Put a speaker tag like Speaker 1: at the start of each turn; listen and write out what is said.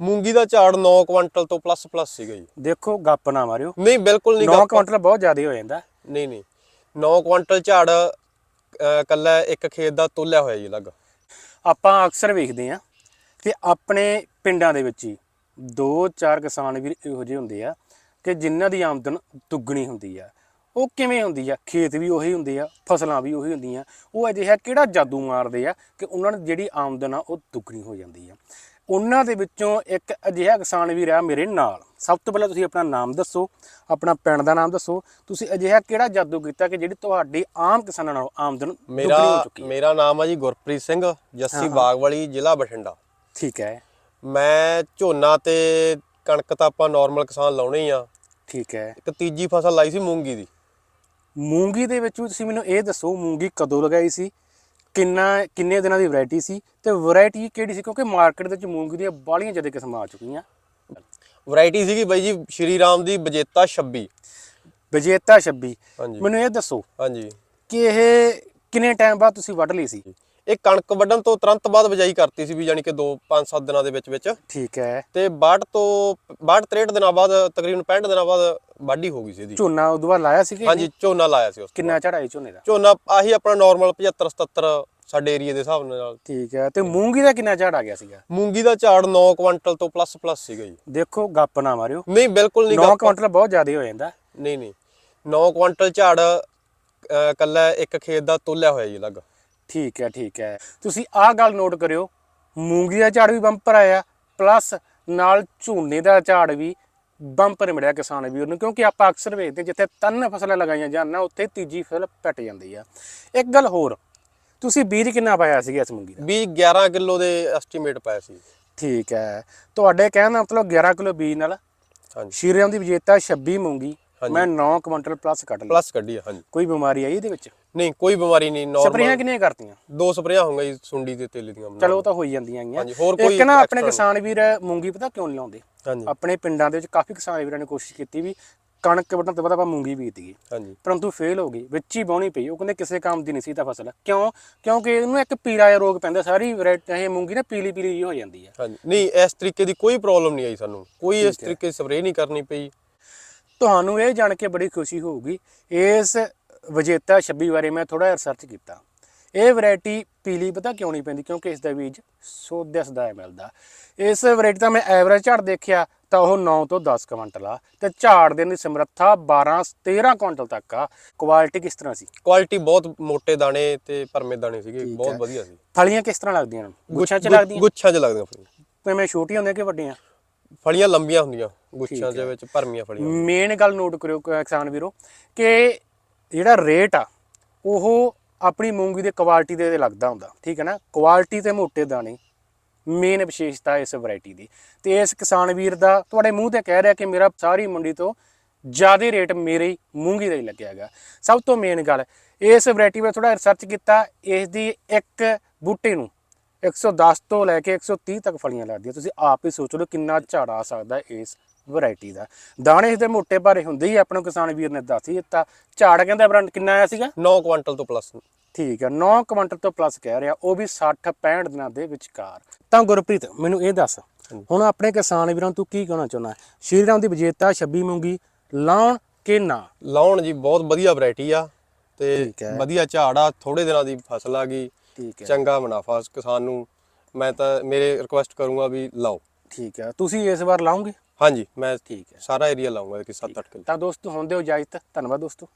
Speaker 1: ਮੂੰਗੀ ਦਾ ਝਾੜ 9 ਕੁਇੰਟਲ ਤੋਂ ਪਲੱਸ ਪਲੱਸ ਸੀਗਾ ਜੀ।
Speaker 2: ਦੇਖੋ ਗੱਪ ਨਾ ਮਾਰਿਓ।
Speaker 1: ਨਹੀਂ ਬਿਲਕੁਲ ਨਹੀਂ
Speaker 2: 9
Speaker 1: ਗੱਪ-
Speaker 2: ਕੁਇੰਟਲ ਬਹੁਤ ਜ਼ਿਆਦਾ ਹੋ ਜਾਂਦਾ।
Speaker 1: ਨਹੀਂ ਨਹੀਂ। 9 ਕੁਇੰਟਲ ਝਾੜ ਕੱਲਾ ਇੱਕ ਖੇਤ ਦਾ ਤੋਲਿਆ ਹੋਇਆ ਜੀ ਲੱਗ
Speaker 2: ਆਪਾਂ ਅਕਸਰ ਵੇਖਦੇ ਆ ਕਿ ਆਪਣੇ ਪਿੰਡਾਂ ਦੇ ਵਿੱਚ ਹੀ ਦੋ ਚਾਰ ਕਿਸਾਨ ਵੀਰ ਇਹੋ ਜਿਹੇ ਹੁੰਦੇ ਆ ਕਿ ਜਿਨ੍ਹਾਂ ਦੀ ਆਮਦਨ ਦੁੱਗਣੀ ਹੁੰਦੀ ਆ। ਉਹ ਕਿਵੇਂ ਹੁੰਦੀ ਆ? ਖੇਤ ਵੀ ਉਹੀ ਹੁੰਦੇ ਆ ਫਸਲਾਂ ਵੀ ਉਹੀ ਹੁੰਦੀਆਂ। ਉਹ ਅਜਿਹਾ ਕਿਹੜਾ ਜਾਦੂ ਮਾਰਦੇ ਆ ਕਿ ਉਹਨਾਂ ਦੀ ਜਿਹੜੀ ਆਮਦਨ ਆ ਉਹ ਦੁੱਗਣੀ ਹੋ ਜਾਂਦੀ ਆ। ਉਹਨਾਂ ਦੇ ਵਿੱਚੋਂ ਇੱਕ ਅਜਿਹਾ ਕਿਸਾਨ ਵੀਰ ਆ ਮੇਰੇ ਨਾਲ। ਸਭ ਤੋਂ ਪਹਿਲਾਂ ਤੁਸੀਂ ਆਪਣਾ ਨਾਮ ਦੱਸੋ ਆਪਣਾ ਪਿੰਡ ਦਾ ਨਾਮ ਦੱਸੋ। ਤੁਸੀਂ ਅਜਿਹਾ ਕਿਹੜਾ ਜਾਦੂ ਕੀਤਾ ਕਿ ਜਿਹੜੀ ਤੁਹਾਡੀ ਆਮ ਕਿਸਾਨਾਂ ਨਾਲੋਂ ਆਮਦਨ
Speaker 1: ਮੇਰਾ ਮੇਰਾ ਨਾਮ ਆ ਜੀ ਗੁਰਪ੍ਰੀਤ ਸਿੰਘ ਜੱਸੀ ਬਾਗਵਾਲੀ ਜ਼ਿਲ੍ਹਾ ਬਠਿੰਡਾ।
Speaker 2: ਠੀਕ ਹੈ।
Speaker 1: ਮੈਂ ਝੋਨਾ ਤੇ ਕਣਕ ਤਾਂ ਆਪਾਂ ਨਾਰਮਲ ਕਿਸਾਨ ਲਾਉਣੇ ਆ।
Speaker 2: ਠੀਕ ਹੈ।
Speaker 1: ਇੱਕ ਤੀਜੀ ਫਸਲ ਲਾਈ ਸੀ ਮੂੰਗੀ ਦੀ।
Speaker 2: ਮੂੰਗੀ ਦੇ ਵਿੱਚ ਵੀ ਤੁਸੀਂ ਮੈਨੂੰ ਇਹ ਦੱਸੋ ਮੂੰਗੀ ਕਦੋਂ ਲਗਾਈ ਸੀ? ਕਿੰਨਾ ਕਿੰਨੇ ਦਿਨਾਂ ਦੀ ਵੈਰਾਈਟੀ ਸੀ ਤੇ ਵੈਰਾਈਟੀ ਕਿਹੜੀ ਸੀ? ਕਿਉਂਕਿ ਮਾਰਕੀਟ ਦੇ ਵਿੱਚ ਮੂੰਗੀ ਦੀਆਂ ਬਾਲੀਆਂ ਜ਼ਿਆਦਾ ਕਿਸਮਾਂ ਆ ਚੁੱਕੀਆਂ।
Speaker 1: ਵੈਰਾਈਟੀ ਸੀਗੀ ਬਾਈ ਜੀ ਸ਼੍ਰੀ ਰਾਮ ਦੀ ਬਜੇਤਾ 26
Speaker 2: ਵਿਜੇਤਾ 26
Speaker 1: ਹਾਂਜੀ।
Speaker 2: ਮੈਨੂੰ ਇਹ ਦੱਸੋ
Speaker 1: ਹਾਂਜੀ।
Speaker 2: ਕਿ ਇਹ ਕਿੰਨੇ ਟਾਈਮ ਬਾਅਦ ਤੁਸੀਂ ਵੱਢ ਲਈ ਸੀ?
Speaker 1: ਇਹ ਕਣਕ ਵੱਢਣ ਤੋਂ ਤੁਰੰਤ ਬਾਅਦ ਬਜਾਈ ਕਰਤੀ ਸੀ ਵੀ ਯਾਨੀ ਕਿ 2 5-7 ਦਿਨਾਂ ਦੇ ਵਿੱਚ ਵਿੱਚ।
Speaker 2: ਠੀਕ ਹੈ।
Speaker 1: ਤੇ 62 ਤੋਂ 62 63 ਦਿਨਾਂ ਬਾਅਦ ਤਕਰੀਬਨ 65 ਦਿਨਾਂ ਬਾਅਦ ਵਾਢੀ ਹੋ ਗਈ ਸੀ ਇਹਦੀ।
Speaker 2: ਝੋਨਾ ਉਦੋਂ ਬਾਅਦ ਲਾਇਆ ਸੀ ਕਿ
Speaker 1: ਹਾਂਜੀ ਝੋਨਾ ਲਾਇਆ ਸੀ ਉਸ ਤੋਂ
Speaker 2: ਕਿੰਨਾ ਝੜਾਈ ਝੋਨੇ ਦਾ।
Speaker 1: ਝੋਨਾ ਆਹੀ ਆਪਣਾ ਨਾਰਮਲ 75 77 ਸਾਡੇ ਏਰੀਆ ਦੇ ਹਿਸਾਬ ਨਾਲ।
Speaker 2: ਠੀਕ ਹੈ ਤੇ ਮੂੰਗੀ ਦਾ ਕਿੰਨਾ ਝੜ ਆ ਗਿਆ ਸੀਗਾ?
Speaker 1: ਮੂੰਗੀ ਦਾ ਝਾੜ 9 ਕੁਇੰਟਲ ਤੋਂ ਪਲੱਸ ਪਲੱਸ ਸੀਗਾ ਜੀ।
Speaker 2: ਦੇਖੋ ਗੱਪ ਨਾ ਮਾਰਿਓ।
Speaker 1: ਨਹੀਂ ਬਿਲਕੁਲ ਨਹੀਂ
Speaker 2: 9
Speaker 1: ਗੱਪ-
Speaker 2: ਕੁਇੰਟਲ ਬਹੁਤ ਜ਼ਿਆਦਾ ਹੋ ਜਾਂਦਾ।
Speaker 1: ਨਹੀਂ ਨਹੀਂ। 9 ਕੁਇੰਟਲ ਝਾੜ ਕੱਲਾ ਇੱਕ ਖੇਤ ਦਾ ਤੋਲਿਆ ਹੋਇਆ ਜੀ ਲੱਗ
Speaker 2: ਠੀਕ ਹੈ ਠੀਕ ਹੈ। ਤੁਸੀਂ ਆਹ ਗੱਲ ਨੋਟ ਕਰਿਓ। ਮੂੰਗੀ ਦਾ ਝਾੜ ਵੀ ਬੰਪਰ ਆਇਆ ਪਲੱਸ ਨਾਲ ਝੋਨੇ ਦਾ ਝਾੜ ਵੀ ਬੰਪਰ ਮਿਲਿਆ ਕਿਸਾਨ ਵੀਰ ਨੂੰ ਕਿਉਂਕਿ ਆਪਾਂ ਅਕਸਰ ਵੇਖਦੇ ਜਿੱਥੇ ਤਿੰਨ ਫਸਲਾਂ ਲਗਾਈਆਂ ਜਾਣ ਨਾ ਉੱਥੇ ਤੀਜੀ ਫਸਲ ਪਟ ਜਾਂਦੀ ਆ। ਇੱਕ ਗੱਲ ਹੋਰ ਤੁਸੀਂ ਬੀਜ ਕਿੰਨਾ ਪਾਇਆ ਸੀਗਾ ਇਸ ਮੂੰਗੀ ਦਾ?
Speaker 1: ਵੀ 11 ਕਿਲੋ ਦੇ ਐਸਟੀਮੇਟ ਪਾਇਆ ਸੀ।
Speaker 2: ਠੀਕ ਹੈ। ਤੁਹਾਡੇ ਕਹਿਣ ਦਾ ਮਤਲਬ 11 ਕਿਲੋ ਬੀਜ ਨਾਲ
Speaker 1: ਹਾਂਜੀ।
Speaker 2: ਸ਼ੀਰਿਆਂ ਦੀ ਵਿਜੇਤਾ 26 ਮੂੰਗੀ। ਮੈਂ 9 ਕੁਇੰਟਲ ਪਲੱਸ ਕੱਢ ਲਈ।
Speaker 1: ਪਲੱਸ ਕੱਢੀ ਹਾਂਜੀ।
Speaker 2: ਕੋਈ ਬਿਮਾਰੀ ਆਈ ਇਹਦੇ ਵਿੱਚ?
Speaker 1: ਨਹੀਂ ਕੋਈ ਬਿਮਾਰੀ ਨਹੀਂ
Speaker 2: ਸਪਰੇਆਂ
Speaker 1: ਨਾਰਮਲ
Speaker 2: ਕਿੰਨੀਆਂ ਕਰਤੀਆਂ?
Speaker 1: ਦੋ ਸਪਰੇਆਂ ਹੋਣਗੀਆਂ ਜੀ ਸੁੰਡੀ ਤੇ ਤੇਲੀ ਦੀਆਂ
Speaker 2: ਚਲੋ ਉਹ ਤਾਂ ਹੋਈ ਜਾਂਦੀਆਂ ਆਈਆਂ
Speaker 1: ਹਾਂਜੀ, ਹੋਰ ਕੋਈ
Speaker 2: ਇੱਕ ਨਾ ਆਪਣੇ
Speaker 1: extra
Speaker 2: ਕਿਸਾਨ ਵੀਰ ਮੂੰਗੀ ਪਤਾ ਕਿਉਂ ਨਹੀਂ ਲਾਉਂਦੇ?
Speaker 1: ਹਾਂਜੀ।
Speaker 2: ਆਪਣੇ ਪਿੰਡਾਂ ਦੇ ਵਿੱਚ ਕਾਫੀ ਕਿਸਾਨ ਵੀਰਾਂ ਨੇ ਕੋਸ਼ਿਸ਼ ਕੀਤੀ ਵੀ ਕਣਕ ਵੱਢਣ ਤੋਂ ਬਾਅਦ ਆਪਾਂ ਮੂੰਗੀ ਬੀਜ ਦਈਏ।
Speaker 1: ਹਾਂਜੀ।
Speaker 2: ਪਰੰਤੂ ਫੇਲ ਹੋ ਗਈ ਵਿੱਚ ਹੀ ਬਾਉਣੀ ਪਈ। ਉਹ ਕਹਿੰਦੇ ਕਿਸੇ ਕੰਮ ਦੀ ਨਹੀਂ ਸੀ ਤਾਂ ਫਸਲ। ਕਿਉਂ? ਕਿਉਂਕਿ ਇਹਨੂੰ ਇੱਕ ਪੀਲਾ ਜਿਹਾ ਰੋਗ ਪੈਂਦਾ ਸਾਰੀ ਵੈਰਾਈਟੀ ਇਹ ਮੂੰਗੀ ਨਾ ਪੀਲੀ ਪੀਲੀ ਜਿਹੀ ਹੋ ਜਾਂਦੀ ਹੈ।
Speaker 1: ਹਾਂਜੀ। ਨਹੀਂ ਇਸ ਤਰੀਕੇ ਦੀ ਕੋਈ ਪ੍ਰੋਬਲਮ ਨਹੀਂ ਆਈ ਸਾਨੂੰ। ਕੋਈ ਇਸ ਤਰੀਕੇ ਸਪਰੇਅ ਨਹੀਂ ਕਰਨੀ ਪਈ।
Speaker 2: ਤੁਹਾਨੂੰ ਇਹ ਜਾਣ ਕੇ ਬੜੀ ਖੁਸ਼ੀ ਹੋਊਗੀ ਇਸ ਵਿਜੇਤਾ 26 ਬਾਰੇ ਮੈਂ ਥੋੜਾ ਰਿਸਰਚ ਕੀਤਾ। ਇਹ ਵੈਰਾਈਟੀ ਪੀਲੀ ਪਤਾ ਕਿਉਂ ਨਹੀਂ ਪੈਂਦੀ? ਕਿਉਂਕਿ ਇਸ ਦਾ ਬੀਜ ਸੋਧਿਸ ਦਾ ਮਿਲਦਾ। ਇਸ ਵੈਰਾਈਟੀ ਦਾ ਮੈਂ ਐਵਰੇਜ ਝਾੜ ਦੇਖਿਆ ਤਾਂ ਉਹ 9 ਤੋਂ 10 ਕੁਇੰਟਲ ਆ। ਤੇ ਝਾੜ ਦੇਣ ਦੀ ਸਮਰੱਥਾ 12 13 ਕੁਇੰਟਲ ਤੱਕ ਆ। ਕੁਆਲਿਟੀ ਕਿਸ ਤਰ੍ਹਾਂ ਸੀ?
Speaker 1: ਕੁਆਲਿਟੀ ਬਹੁਤ ਮੋٹے ਦਾਣੇ ਤੇ ਭਰਮੇ ਦਾਣੇ ਸੀਗੇ। ਬਹੁਤ। ਵਧੀਆ ਸੀ।
Speaker 2: ਫਲੀਆਂ ਕਿਸ ਤਰ੍ਹਾਂ ਲੱਗਦੀਆਂ ਗੁੱਛਾਂ 'ਚ ਲੱਗਦੀਆਂ?
Speaker 1: ਗੁੱਛਾਂ 'ਚ ਲੱਗਦੀਆਂ ਫਲੀਆਂ।
Speaker 2: ਕਿਵੇਂ ਛੋਟੀਆਂ ਹੁੰਦੀਆਂ ਕਿ ਵੱਡੀਆਂ?
Speaker 1: ਫਲੀਆਂ ਲੰਬੀਆਂ ਹੁੰਦੀਆਂ। ਗੁੱਛਾਂ ਦੇ। ਵਿੱਚ ਭਰਮੀਆਂ ਫਲੀਆਂ
Speaker 2: ਮੇਨ ਗੱਲ ਨੋਟ ਕਰਿਓ ਕਿਸਾਨ ਵੀਰੋ ਕਿ ਜਿਹੜਾ ਰੇਟ ਆ, ਉਹ ਆਪਣੀ ਮੂੰਗੀ ਦੇ ਕੁਆਲਿਟੀ ਦੇ ਲੱਗਦਾ ਹੁੰਦਾ, ਠੀਕ ਹੈ ਨਾ? ਕੁਆਲਿਟੀ ਤੇ ਮੋٹے ਦਾਣੇ ਮੇਨ ਵਿਸ਼ੇਸ਼ਤਾ ਇਸ ਵੈਰਾਈਟੀ ਦੀ। ਤੇ ਇਸ ਕਿਸਾਨ ਵੀਰ ਦਾ ਤੁਹਾਡੇ ਮੂੰਹ ਤੇ ਕਹਿ ਰਿਹਾ ਕਿ ਮੇਰਾ ਸਾਰੀ ਮੰਡੀ ਤੋਂ ਜ਼ਿਆਦਾ ਰੇਟ ਮੇਰੇ ਮੂੰਗੀ ਦਾ ਹੀ ਲੱਗਿਆ ਹੈਗਾ। ਸਭ ਤੋਂ ਮੇਨ ਗੱਲ, ਇਸ ਵੈਰਾਈਟੀ ਵਿੱਚ ਥੋੜਾ ਰਿਸਰਚ ਕੀਤਾ ਇਸ ਦੀ ਇੱਕ ਬੂਟੇ ਨੂੰ 110 ਤੋਂ ਲੈ ਕੇ 130 ਤੱਕ ਫਲੀਆਂ ਲੱਗਦੀਆਂ। ਤੁਸੀਂ ਆਪ ਹੀ ਸੋਚ ਲਓ ਕਿੰਨਾ ਝਾੜ ਆ ਸਕਦਾ ਇਸ ਵੈਰਾਈਟੀ ਦਾ। ਦਾਣੇ ਇਸਦੇ ਮੋٹے ਭਾਰੇ ਹੁੰਦੇ ਹੀ ਆਪਣੇ ਕਿਸਾਨ ਵੀਰ ਨੇ ਦੱਸ ਹੀ ਦਿੱਤਾ। ਝਾੜ ਕਹਿੰਦਾ ਬ੍ਰਾਂਡ ਕਿੰਨਾ ਆਇਆ ਸੀਗਾ?
Speaker 1: 9 ਕੁਇੰਟਲ ਤੋਂ ਪਲੱਸ
Speaker 2: ਠੀਕ ਹੈ 9 ਕੁਇੰਟਲ ਤੋਂ ਪਲੱਸ ਕਹਿ ਰਿਹਾ ਉਹ ਵੀ 60 65 ਦਿਨਾਂ ਦੇ ਵਿਚਕਾਰ। ਤਾਂ ਗੁਰਪ੍ਰੀਤ ਮੈਨੂੰ ਇਹ ਦੱਸ ਹੁਣ ਆਪਣੇ ਕਿਸਾਨ ਵੀਰਾਂ ਨੂੰ ਤੂੰ ਕੀ ਕਹਿਣਾ ਚਾਹੁੰਦਾ ਸ਼੍ਰੀ ਰਾਮ ਦੀ ਵਿਜੇਤਾ 26 ਮੂੰਗੀ ਲਾਉਣ ਕਿ ਨਾ?
Speaker 1: ਲਾਉਣ ਜੀ ਬਹੁਤ ਵਧੀਆ ਵੈਰਾਈਟੀ ਆ ਤੇ। ਵਧੀਆ ਝਾੜ ਆ ਥੋੜੇ ਦਿਨਾਂ ਦੀ ਫਸਲ ਆ ਗਈ। ਚੰਗਾ ਮੁਨਾਫਾ ਕਿਸਾਨ ਨੂੰ। ਮੈਂ ਤਾਂ ਮੇਰੇ ਰਿਕੁਐਸਟ ਕਰੂੰਗਾ ਵੀ ਲਾਓ।
Speaker 2: ਠੀਕ ਹੈ ਤੁਸੀਂ ਇਸ ਵਾਰ ਲਾਉਂਗੇ
Speaker 1: ਹਾਂਜੀ ਮੈਂ
Speaker 2: ਠੀਕ ਹੈ।
Speaker 1: ਸਾਰਾ ਏਰੀਆ ਲਾਉਂਗਾ ਕਿ 7-8 ਕਿਲੋ।
Speaker 2: ਤਾਂ ਦੋਸਤੋ ਹੁੰਦੇ ਹੋ ਇਜਾਜ਼ਤ। ਧੰਨਵਾਦ ਦੋਸਤੋ।